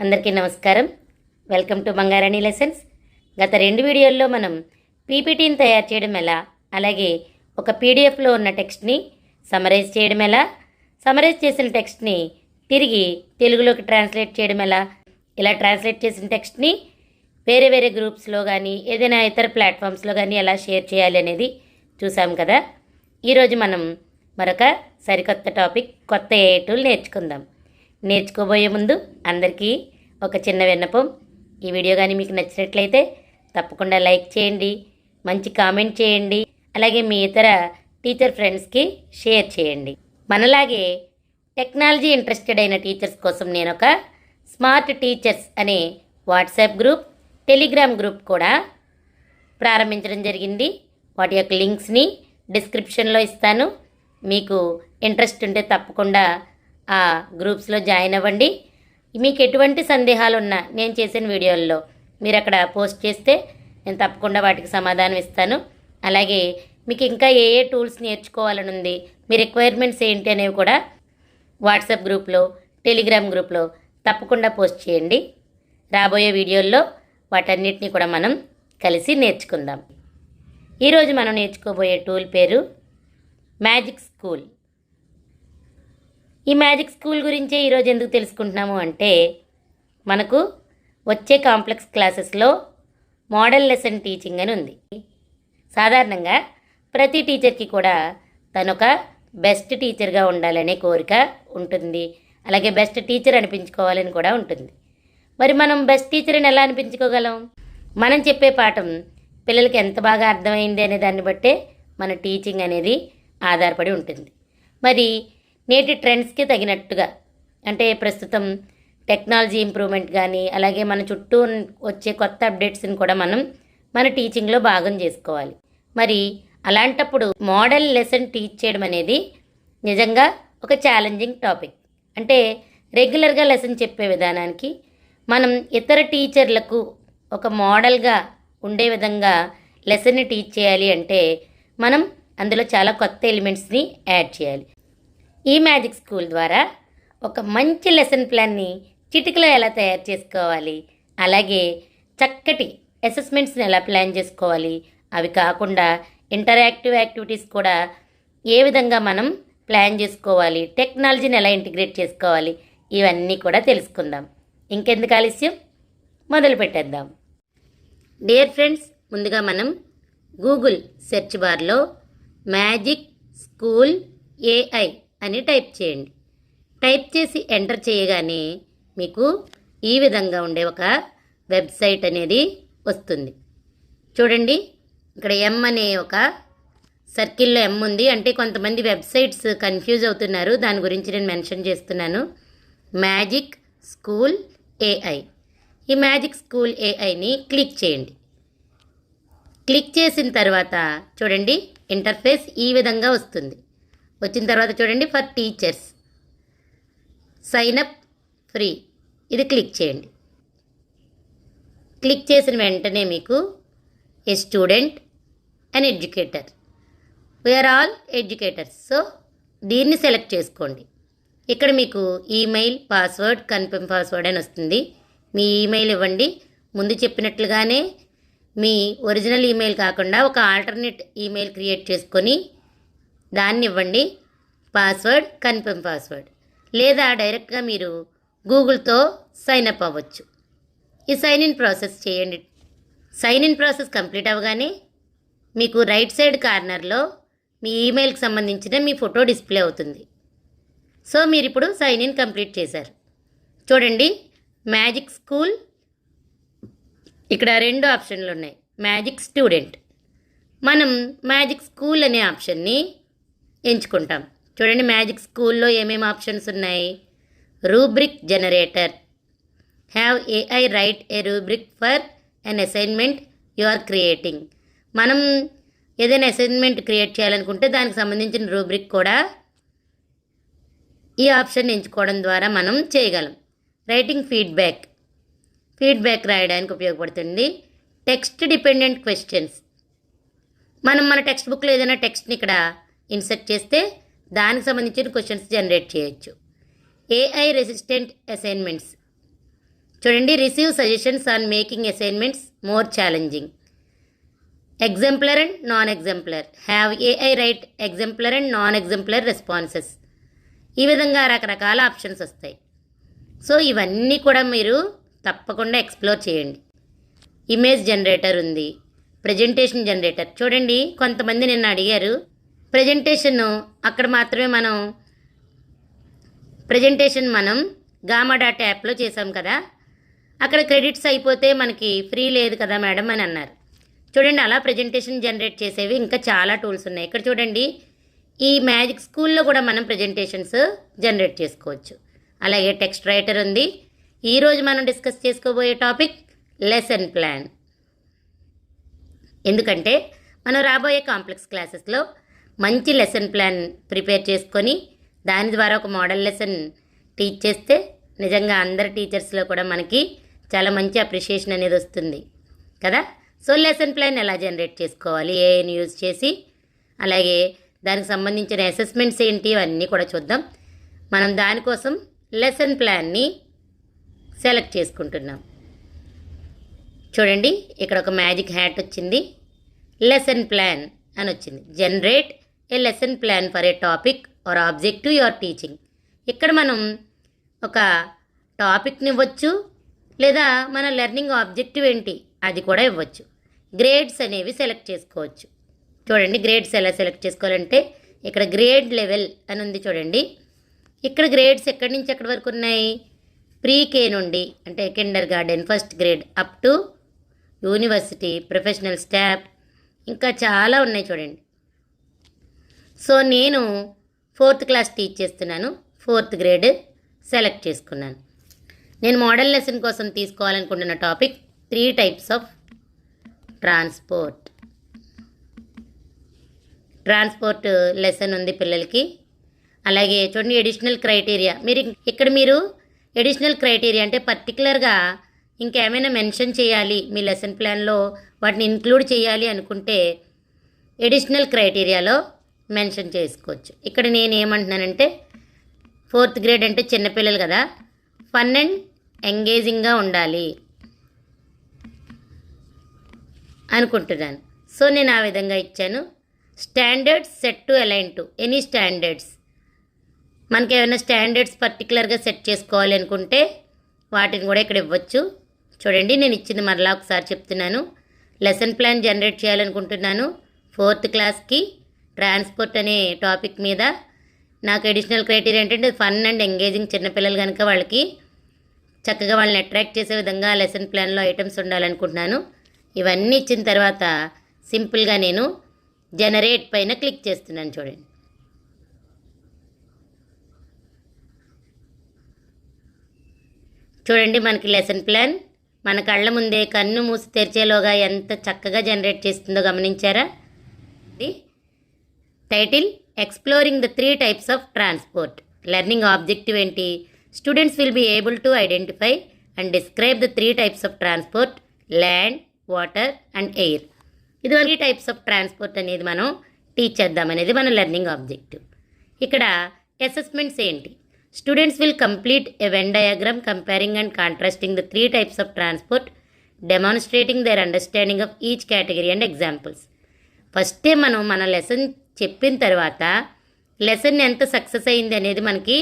అందరికీ నమస్కారం. Welcome to Bangarani lessons గత రెండు వీడియోల్లో మనం పీపీటీని తయారు చేయడం ఎలా అలాగే ఒక పీడిఎఫ్లో ఉన్న టెక్స్ట్ని సమరైజ్ చేయడం ఎలా సమరైజ్ చేసిన టెక్స్ట్ని తిరిగి తెలుగులోకి ట్రాన్స్లేట్ చేయడం ఎలా ఇలా ట్రాన్స్లేట్ చేసిన టెక్స్ట్ని వేరే వేరే గ్రూప్స్లో కానీ ఏదైనా ఇతర ప్లాట్ఫామ్స్లో కానీ ఎలా షేర్ చేయాలి అనేది చూసాం కదా. ఈరోజు మనం మరొక సరికొత్త టాపిక్ కొత్త ఏ టూల్ నేర్చుకుందాం. నేర్చుకోబోయే ముందు అందరికీ ఒక చిన్న విన్నపం. ఈ వీడియో కానీ మీకు నచ్చినట్లయితే తప్పకుండా లైక్ చేయండి మంచి కామెంట్ చేయండి అలాగే మీ ఇతర టీచర్ ఫ్రెండ్స్కి షేర్ చేయండి. మనలాగే టెక్నాలజీ ఇంట్రెస్టెడ్ అయిన టీచర్స్ కోసం నేను ఒక స్మార్ట్ టీచర్స్ అనే వాట్సాప్ గ్రూప్ టెలిగ్రామ్ గ్రూప్ కూడా ప్రారంభించడం జరిగింది. వాటి యొక్క లింక్స్ని డిస్క్రిప్షన్లో ఇస్తాను. మీకు ఇంట్రెస్ట్ ఉంటే తప్పకుండా ఆ గ్రూప్స్లో జాయిన్ అవ్వండి. మీకు ఎటువంటి సందేహాలు ఉన్నా నేను చేసిన వీడియోల్లో మీరు అక్కడ పోస్ట్ చేస్తే నేను తప్పకుండా వాటికి సమాధానం ఇస్తాను. అలాగే మీకు ఇంకా ఏ ఏ టూల్స్ నేర్చుకోవాలని ఉంది మీ రిక్వైర్మెంట్స్ ఏంటి అనేవి కూడా వాట్సాప్ గ్రూప్లో టెలిగ్రామ్ గ్రూప్లో తప్పకుండా పోస్ట్ చేయండి. రాబోయే వీడియోల్లో వాటన్నిటిని కూడా మనం కలిసి నేర్చుకుందాం. ఈరోజు మనం నేర్చుకోబోయే టూల్ పేరు మ్యాజిక్ స్కూల్. ఈ మ్యాజిక్ స్కూల్ గురించే ఈరోజు ఎందుకు తెలుసుకుంటున్నాము అంటే మనకు వచ్చే కాంప్లెక్స్ క్లాసెస్లో మోడల్ లెసన్ టీచింగ్ అని ఉంది. సాధారణంగా ప్రతి టీచర్కి కూడా తనొక బెస్ట్ టీచర్గా ఉండాలనే కోరిక ఉంటుంది. అలాగే బెస్ట్ టీచర్ అనిపించుకోవాలని కూడా ఉంటుంది. మరి మనం బెస్ట్ టీచర్ని ఎలా అనిపించుకోగలం? మనం చెప్పే పాఠం పిల్లలకి ఎంత బాగా అర్థమైంది అనే దాన్ని బట్టే మన టీచింగ్ అనేది ఆధారపడి ఉంటుంది. మరి నేటి ట్రెండ్స్కి తగినట్టుగా. అంటే ప్రస్తుతం టెక్నాలజీ ఇంప్రూవ్మెంట్ కానీ అలాగే మన చుట్టూ వచ్చే కొత్త అప్డేట్స్ని కూడా మనం మన టీచింగ్లో భాగం చేసుకోవాలి. మరి అలాంటప్పుడు మోడల్ లెసన్ టీచ్ చేయడం అనేది నిజంగా ఒక ఛాలెంజింగ్ టాపిక్. అంటే రెగ్యులర్గా లెసన్ చెప్పే విధానానికి మనం ఇతర టీచర్లకు ఒక మోడల్గా ఉండే విధంగా లెసన్ని టీచ్ చేయాలి అంటే మనం అందులో చాలా కొత్త ఎలిమెంట్స్ని యాడ్ చేయాలి. ఈ మ్యాజిక్ స్కూల్ ద్వారా ఒక మంచి లెసన్ ప్లాన్ని చిటికలో ఎలా తయారు చేసుకోవాలి? అలాగే చక్కటి అసెస్మెంట్స్ని ఎలా ప్లాన్ చేసుకోవాలి? అవి కాకుండా ఇంటరాక్టివ్ యాక్టివిటీస్ కూడా ఏ విధంగా మనం ప్లాన్ చేసుకోవాలి? టెక్నాలజీని ఎలా ఇంటిగ్రేట్ చేసుకోవాలి? ఇవన్నీ కూడా తెలుసుకుందాం. ఇంకెందుకు ఆలస్యం? మొదలు పెట్టేద్దాం. డియర్ ఫ్రెండ్స్ ముందుగా మనం గూగుల్ సెర్చ్ బార్లో మ్యాజిక్ స్కూల్ ఏఐ అని టైప్ చేయండి. టైప్ చేసి ఎంటర్ చేయగానే మీకు ఈ విధంగా ఉండే ఒక వెబ్సైట్ అనేది వస్తుంది. చూడండి ఇక్కడ ఎం అనే ఒక సర్కిల్లో ఎం ఉంది. అంటే కొంతమంది వెబ్సైట్స్ కన్ఫ్యూజ్ అవుతున్నారు. దాని గురించి నేను మెన్షన్ చేస్తున్నాను. మ్యాజిక్ స్కూల్ ఏఐ ఈ మ్యాజిక్ స్కూల్ ఏఐని క్లిక్ చేయండి. క్లిక్ చేసిన తర్వాత చూడండి ఇంటర్ఫేస్ ఈ విధంగా వస్తుంది. వచ్చిన తర్వాత చూడండి for teachers sign up free ఇది క్లిక్ చేయండి. క్లిక్ చేసిన వెంటనే మీకు a student and educator we're all educators so దీన్ని సెలెక్ట్ చేసుకోండి. ఇక్కడ మీకు ఈమెయిల్ పాస్వర్డ్ కన్ఫర్మ్ పాస్వర్డ్ అని వస్తుంది. మీ ఈమెయిల్ ఇవ్వండి. ముందు చెప్పినట్లుగానే మీ ఒరిజినల్ ఈమెయిల్ కాకుండా ఒక ఆల్టర్నేట్ ఈమెయిల్ క్రియేట్ చేసుకొని దాన్ని ఇవ్వండి పాస్వర్డ్ కన్ఫర్మ్ పాస్వర్డ్. లేదా డైరెక్ట్గా మీరు గూగుల్తో సైన్ అప్ అవ్వచ్చు. ఈ సైన్ ఇన్ ప్రాసెస్ చేయండి. సైన్ ఇన్ ప్రాసెస్ కంప్లీట్ అవ్వగానే మీకు రైట్ సైడ్ కార్నర్లో మీ ఈమెయిల్కి సంబంధించిన మీ ఫోటో డిస్ప్లే అవుతుంది. సో మీరు ఇప్పుడు సైన్ ఇన్ కంప్లీట్ చేశారు. చూడండి మ్యాజిక్ స్కూల్. ఇక్కడ రెండు ఆప్షన్లు ఉన్నాయి. Magic student. మనం మ్యాజిక్ స్కూల్ అనే ఆప్షన్ని ఎంచుకుంటాం. చూడండి మ్యాజిక్ స్కూల్లో ఏమేమి ఆప్షన్స్ ఉన్నాయి? Rubric generator. Have AI write a rubric for an assignment you are creating మనం ఏదైనా అసైన్మెంట్ క్రియేట్ చేయాలనుకుంటే దానికి సంబంధించిన రూబ్రిక్ కూడా ఈ ఆప్షన్ ఎంచుకోవడం ద్వారా మనం చేయగలం. రైటింగ్ ఫీడ్బ్యాక్ ఫీడ్బ్యాక్ రాయడానికి ఉపయోగపడుతుంది. టెక్స్ట్ డిపెండెంట్ క్వశ్చన్స్ మనం మన టెక్స్ట్ బుక్లో ఏదైనా టెక్స్ట్ని ఇక్కడ ఇన్సర్ట్ చేస్తే దానికి సంబంధించిన క్వశ్చన్స్ జనరేట్ చేయొచ్చు. ఏఐ రెసిస్టెంట్ అసైన్మెంట్స్ చూడండి receive suggestions on making assignments more challenging exemplar and non exemplar have AI write exemplar and non exemplar responses ఈ విధంగా రకరకాల ఆప్షన్స్ వస్తాయి. సో ఇవన్నీ కూడా మీరు తప్పకుండా ఎక్స్ప్లోర్ చేయండి. ఇమేజ్ జనరేటర్ ఉంది. ప్రజెంటేషన్ జనరేటర్ చూడండి కొంతమంది నిన్న అడిగారు ప్రజెంటేషన్ అక్కడ మాత్రమే మనం ప్రజెంటేషన్ మనం గామా డాట్ యాప్లో చేసాం కదా. అక్కడ క్రెడిట్స్ అయిపోతే మనకి ఫ్రీ లేదు కదా మేడం అని అన్నారు. చూడండి అలా ప్రజెంటేషన్ జనరేట్ చేసేవి ఇంకా చాలా టూల్స్ ఉన్నాయి. ఇక్కడ చూడండి ఈ మ్యాజిక్ స్కూల్లో కూడా మనం ప్రజెంటేషన్స్ జనరేట్ చేసుకోవచ్చు. అలాగే టెక్స్ట్ రైటర్ ఉంది. ఈరోజు మనం డిస్కస్ చేసుకోబోయే టాపిక్ లెసన్ ప్లాన్ ఎందుకంటే మనం రాబోయే కాంప్లెక్స్ క్లాసెస్లో మంచి లెసన్ ప్లాన్ ప్రిపేర్ చేసుకొని దాని ద్వారా ఒక మోడల్ లెసన్ టీచ్ చేస్తే నిజంగా అందరి టీచర్స్లో కూడా మనకి చాలా మంచి అప్రిషియేషన్ అనేది వస్తుంది. కదా? సో లెసన్ ప్లాన్ ఎలా జనరేట్ చేసుకోవాలి? ఏఐని యూజ్ చేసి అలాగే దానికి సంబంధించిన అసెస్మెంట్స్ ఏంటి అవన్నీ కూడా చూద్దాం. మనం దానికోసం లెసన్ ప్లాన్ని సెలెక్ట్ చేసుకుంటున్నాం. చూడండి ఇక్కడ ఒక మ్యాజిక్ హ్యాట్ వచ్చింది. లెసన్ ప్లాన్ అని వచ్చింది. Generate a lesson plan for a topic or objective your teaching? ఇక్కడ మనం ఒక టాపిక్ని ఇవ్వచ్చు లేదా మన లెర్నింగ్ ఆబ్జెక్టివ్ ఏంటి అది కూడా ఇవ్వచ్చు. గ్రేడ్స్ అనేవి సెలెక్ట్ చేసుకోవచ్చు. చూడండి గ్రేడ్స్ ఎలా సెలెక్ట్ చేసుకోవాలంటే ఇక్కడ గ్రేడ్ లెవెల్ అని ఉంది చూడండి. ఇక్కడ గ్రేడ్స్ ఎక్కడి నుంచి ఎక్కడి వరకు ఉన్నాయి? ప్రీ కే నుండి అంటే kindergarten first grade up to university professional staff ఇంకా చాలా ఉన్నాయి చూడండి. సో నేను ఫోర్త్ క్లాస్ టీచ్ చేస్తున్నాను. ఫోర్త్ గ్రేడ్ సెలెక్ట్ చేసుకున్నాను. నేను మోడల్ లెసన్ కోసం తీసుకోవాలనుకుంటున్న topic three types of transport. Transport lesson ఉంది పిల్లలకి. అలాగే చూడండి ఎడిషనల్ క్రైటీరియా మీరు ఇక్కడ మీరు ఎడిషనల్ క్రైటీరియా అంటే పర్టికులర్గా ఇంకేమైనా మెన్షన్ చేయాలి మీ లెసన్ ప్లాన్లో వాటిని ఇంక్లూడ్ చేయాలి అనుకుంటే ఎడిషనల్ క్రైటీరియాలో మెన్షన్ చేసుకోవచ్చు. ఇక్కడ నేను ఏమంటున్నానంటే ఫోర్త్ గ్రేడ్ అంటే చిన్నపిల్లలు కదా ఫన్ అండ్ ఎంగేజింగ్గా ఉండాలి అనుకుంటున్నాను. సో నేను ఆ విధంగా ఇచ్చాను. Standards set to align to any standards. మనకి ఏమైనా స్టాండర్డ్స్ పర్టికులర్గా సెట్ చేసుకోవాలి అనుకుంటే వాటిని కూడా ఇక్కడ ఇవ్వచ్చు. చూడండి నేను ఇచ్చింది మరలా ఒకసారి చెప్తున్నాను. లెసన్ ప్లాన్ జనరేట్ చేయాలనుకుంటున్నాను. ఫోర్త్ క్లాస్కి ట్రాన్స్పోర్ట్ అనే టాపిక్ మీద నాకు అడిషనల్ క్రైటీరియా ఏంటంటే ఫన్ అండ్ ఎంగేజింగ్ చిన్నపిల్లలు కనుక వాళ్ళకి చక్కగా వాళ్ళని అట్రాక్ట్ చేసే విధంగా లెసన్ ప్లాన్లో ఐటమ్స్ ఉండాలనుకుంటున్నాను. ఇవన్నీ ఇచ్చిన తర్వాత సింపుల్గా నేను జనరేట్ పైన క్లిక్ చేస్తున్నాను చూడండి. చూడండి మనకి లెసన్ ప్లాన్. మన కళ్ళ ముందే కన్ను మూసి తెరిచేలోగా ఎంత చక్కగా జనరేట్ చేస్తుందో గమనించారా? ఇది title exploring the three types of transport learning objective ఏంటి? Students will be able to identify and describe the three types of transport land water and air ఇది త్రీ టైప్స్ ఆఫ్ ట్రాన్స్పోర్ట్ అనేది మనం teach చేద్దాం అనేది మన learning objective ఇక్కడ assessments ఏంటి? Students will complete a Venn diagram comparing and contrasting the three types of transport demonstrating their understanding of each category and examples ఫస్టే మనం మన లెసన్ చెప్పిన తర్వాత లెసన్ ఎంత సక్సెస్ అయింది అనేది మనకి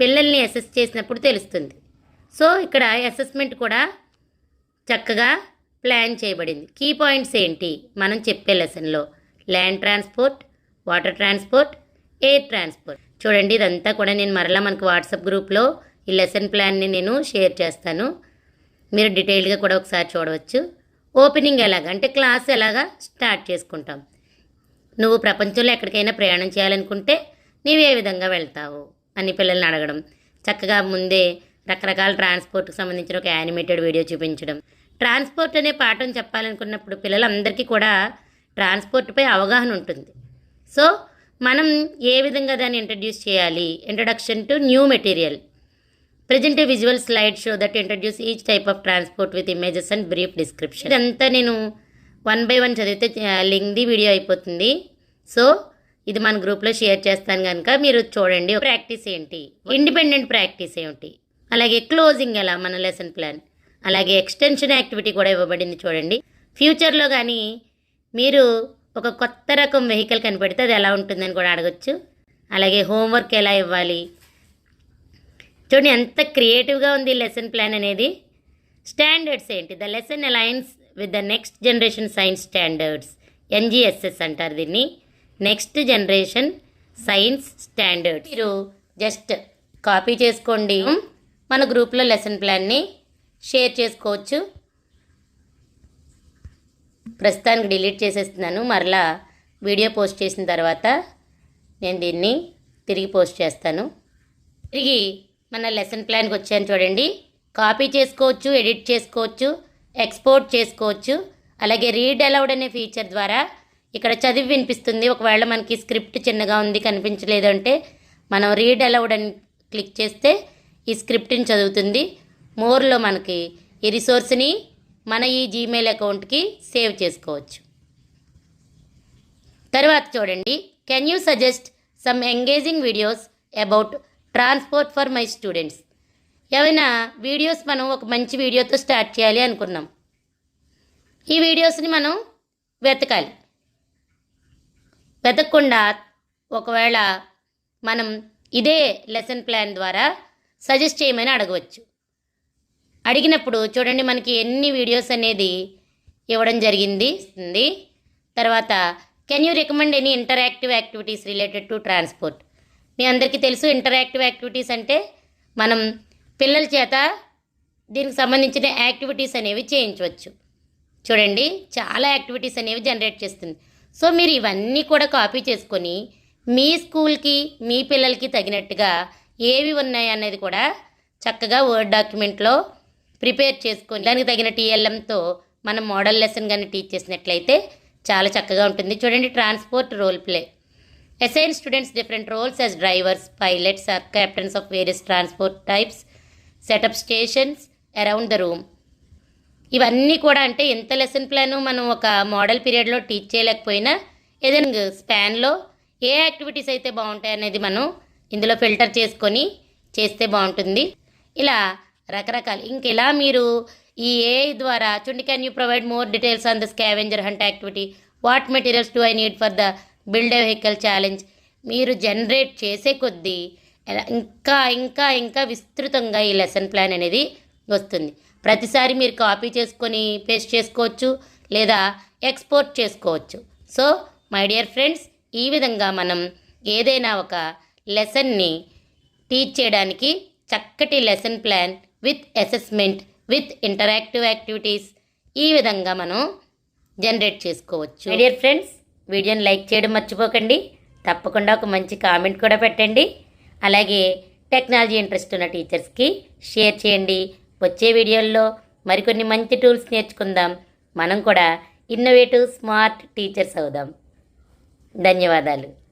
పిల్లల్ని అసెస్ చేసినప్పుడు తెలుస్తుంది. సో ఇక్కడ అసెస్మెంట్ కూడా చక్కగా ప్లాన్ చేయబడింది. కీ పాయింట్స్ ఏంటి? మనం చెప్పే లెసన్లో land transport water transport air transport చూడండి ఇదంతా కూడా నేను మరలా మనకు వాట్సాప్ గ్రూప్లో ఈ లెసన్ ప్లాన్ని నేను షేర్ చేస్తాను. మీరు డీటెయిల్గా కూడా ఒకసారి చూడవచ్చు. ఓపెనింగ్ ఎలాగ? అంటే క్లాస్ ఎలాగా స్టార్ట్ చేసుకుంటాం. నువ్వు ప్రపంచంలో ఎక్కడికైనా ప్రయాణం చేయాలనుకుంటే నీవు ఏ విధంగా వెళ్తావు? అని పిల్లల్ని అడగడం. చక్కగా ముందే రకరకాల ట్రాన్స్పోర్ట్కి సంబంధించిన ఒక యానిమేటెడ్ వీడియో చూపించడం. ట్రాన్స్పోర్ట్ అనే పాఠం చెప్పాలనుకున్నప్పుడు పిల్లలందరికీ కూడా ట్రాన్స్పోర్ట్పై అవగాహన ఉంటుంది. సో మనం ఏ విధంగా దాన్ని ఇంట్రడ్యూస్ చేయాలి? Introduction to new material. Present visual slide show that introduce each type of transport with images and brief description. ఇదంతా నేను వన్ బై వన్ చదివితే లింక్ది వీడియో అయిపోతుంది. సో ఇది మన గ్రూప్లో షేర్ చేస్తాను కనుక మీరు చూడండి. ప్రాక్టీస్ ఏంటి? ఇండిపెండెంట్ ప్రాక్టీస్ ఏంటి అలాగే క్లోజింగ్ ఎలా? మన లెసన్ ప్లాన్. అలాగే ఎక్స్టెన్షన్ యాక్టివిటీ కూడా ఇవ్వబడింది చూడండి. ఫ్యూచర్లో కానీ మీరు ఒక కొత్త రకం వెహికల్ కనిపెడితే అది ఎలా ఉంటుందని కూడా అడగచ్చు. అలాగే హోంవర్క్ ఎలా ఇవ్వాలి? చూడండి ఎంత క్రియేటివ్గా ఉంది లెసన్ ప్లాన్ అనేది. స్టాండర్డ్స్ ఏంటి? The lesson alliance with the next generation science standards NGSS అంటారు దీన్ని. నెక్స్ట్ జనరేషన్ సైన్స్ స్టాండర్డ్స్ మీరు జస్ట్ కాపీ చేసుకోండి. మన గ్రూప్లో లెసన్ ప్లాన్ని షేర్ చేసుకోవచ్చు. ప్రస్తుతానికి డిలీట్ చేసేస్తున్నాను. మరలా వీడియో పోస్ట్ చేసిన తర్వాత నేను దీన్ని తిరిగి పోస్ట్ చేస్తాను. తిరిగి మన లెసన్ ప్లాన్కి వచ్చాను చూడండి. కాపీ చేసుకోవచ్చు ఎడిట్ చేసుకోవచ్చు. ఎక్స్పోర్ట్ చేసుకోవచ్చు. అలాగే రీడ్ అలౌడ్ అనే ఫీచర్ ద్వారా ఇక్కడ చదివి వినిపిస్తుంది. ఒకవేళ మనకి స్క్రిప్ట్ చిన్నగా ఉంది కనిపించలేదు అంటే మనం రీడ్ అలౌడ్ అని క్లిక్ చేస్తే ఈ స్క్రిప్ట్ని చదువుతుంది. మోర్లో మనకి ఈ రిసోర్స్ని మన ఈ జీమెయిల్ అకౌంట్కి సేవ్ చేసుకోవచ్చు. తర్వాత చూడండి. Can you suggest some engaging videos about transport for my students ఏమైనా వీడియోస్ మనం ఒక మంచి వీడియోతో స్టార్ట్ చేయాలి అనుకున్నాం. ఈ వీడియోస్ని మనం వెతకాలి. వెతకకుండా ఒకవేళ మనం ఇదే లెసన్ ప్లాన్ ద్వారా సజెస్ట్ చేయమని అడగవచ్చు. అడిగినప్పుడు చూడండి మనకి ఎన్ని వీడియోస్ అనేది ఇవ్వడం జరిగింది ఉంది. తర్వాత can you recommend any interactive activities related to transport మీ అందరికీ తెలుసు ఇంటరాక్టివ్ యాక్టివిటీస్ అంటే మనం పిల్లల చేత దీనికి సంబంధించిన యాక్టివిటీస్ అనేవి చేయించవచ్చు. చూడండి చాలా యాక్టివిటీస్ అనేవి జనరేట్ చేస్తుంది. సో మీరు ఇవన్నీ కూడా కాపీ చేసుకొని మీ స్కూల్కి మీ పిల్లలకి తగినట్టుగా ఏవి ఉన్నాయి అనేది కూడా చక్కగా వర్డ్ డాక్యుమెంట్లో ప్రిపేర్ చేసుకొని దానికి తగిన టీఎల్ఎంతో మనం మోడల్ లెసన్ కానీ టీచ్ చేసినట్లయితే చాలా చక్కగా ఉంటుంది. చూడండి transport role play. Assign students different roles as drivers pilots or captains of various transport types set up stations around the room. ఇవన్నీ కూడా అంటే ఎంత లెసన్ ప్లాన్ మనం ఒక మోడల్ పీరియడ్లో టీచ్ చేయలేకపోయినా ఏదైనా స్పాన్లో ఏ యాక్టివిటీస్ అయితే బాగుంటాయి అనేది మనం ఇందులో ఫిల్టర్ చేసుకొని చేస్తే బాగుంటుంది. ఇలా రకరకాల. ఇంకెలా మీరు ఈ ఏ ద్వారా చూడండి can you provide more details on the scavenger hunt activity what materials do I need for the build vehicle challenge మీరు జనరేట్ చేసే కొద్దీ ఎలా ఇంకా ఇంకా ఇంకా విస్తృతంగా ఈ లెసన్ ప్లాన్ అనేది వస్తుంది. ప్రతిసారి మీరు కాపీ చేసుకొని పేస్ట్ చేసుకోవచ్చు లేదా ఎక్స్పోర్ట్ చేసుకోవచ్చు. సో మై డియర్ ఫ్రెండ్స్ ఈ విధంగా మనం ఏదైనా ఒక లెసన్ని టీచ్ చేయడానికి చక్కటి lesson plan with assessment with interactive activities ఈ విధంగా మనం జనరేట్ చేసుకోవచ్చు. మై డియర్ ఫ్రెండ్స్ వీడియోని లైక్ చేయడం మర్చిపోకండి. తప్పకుండా ఒక మంచి కామెంట్ కూడా పెట్టండి. అలాగే టెక్నాలజీ ఇంట్రెస్ట్ ఉన్న టీచర్స్కి షేర్ చేయండి. వచ్చే వీడియోల్లో మరికొన్ని మంచి టూల్స్ నేర్చుకుందాం. మనం కూడా ఇన్నోవేటివ్ స్మార్ట్ టీచర్స్ అవుదాం. ధన్యవాదాలు.